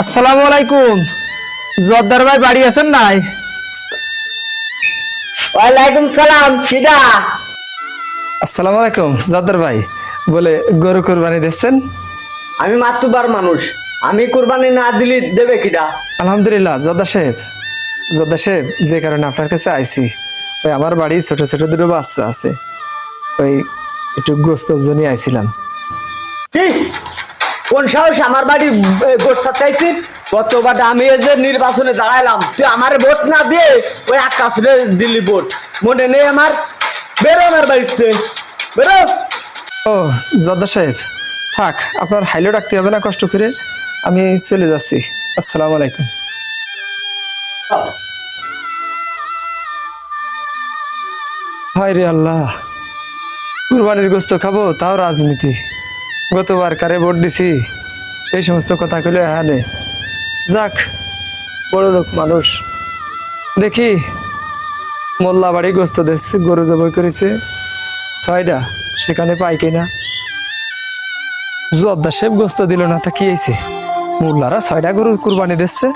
আসসালামু আলাইকুম। জর্দার ভাই বাড়ি আছেন নাই? ওয়ালাইকুম সালাম কিডা আসসালামু আলাইকুম জর্দার ভাই। বলে গরু কোরবানি দিচ্ছেন? আমি মাতুবার মানুষ। আমি কুরবানি না দিলি দেবে কিডা? আলহামদুলিল্লাহ জর্দা সাহেব। জর্দা সাহেব যে কারণে আপনার কাছে আইছি। ওই আমার বাড়ি ছোট ছোট দুটো বাচ্চা আছে। ওই একটু গোস্তর জন্য আইছিলাম। কোন সাহস আমার বাড়ি গোসা চাইছি গতবার আমি এই যে নির্বাচনে দাঁড়াইলাম তুই আমার ভোট না দিয়ে ওই আকাশে দিল্লি ভোট। মনে নেই আমার? বেরো আমার বাড়িতে। বেরো। ও, জর্দা সাহেব, থাক, আপনার হাইলো ডাকতে হবে না কষ্ট করে। আমি চলে যাচ্ছি। আসসালামু আলাইকুম। হায় রে আল্লাহ, কুরবানির গোস্ত খাব, তাও রাজনীতি। গতবার কারে ভোট দিছি, সেই সমস্ত কথা কইলে হানে। যাক, বড় লোক মানুষ। দেখি মোল্লা বাড়ি গোস্ত দিচ্ছে গরু জবই করেছে ছয়টা সেখানে পাই কিনা? জর্দা সেব গোস্ত দিল না, তা কি হয়েছে? মোল্লারা ছয়টা গরু কুরবানি দিচ্ছে।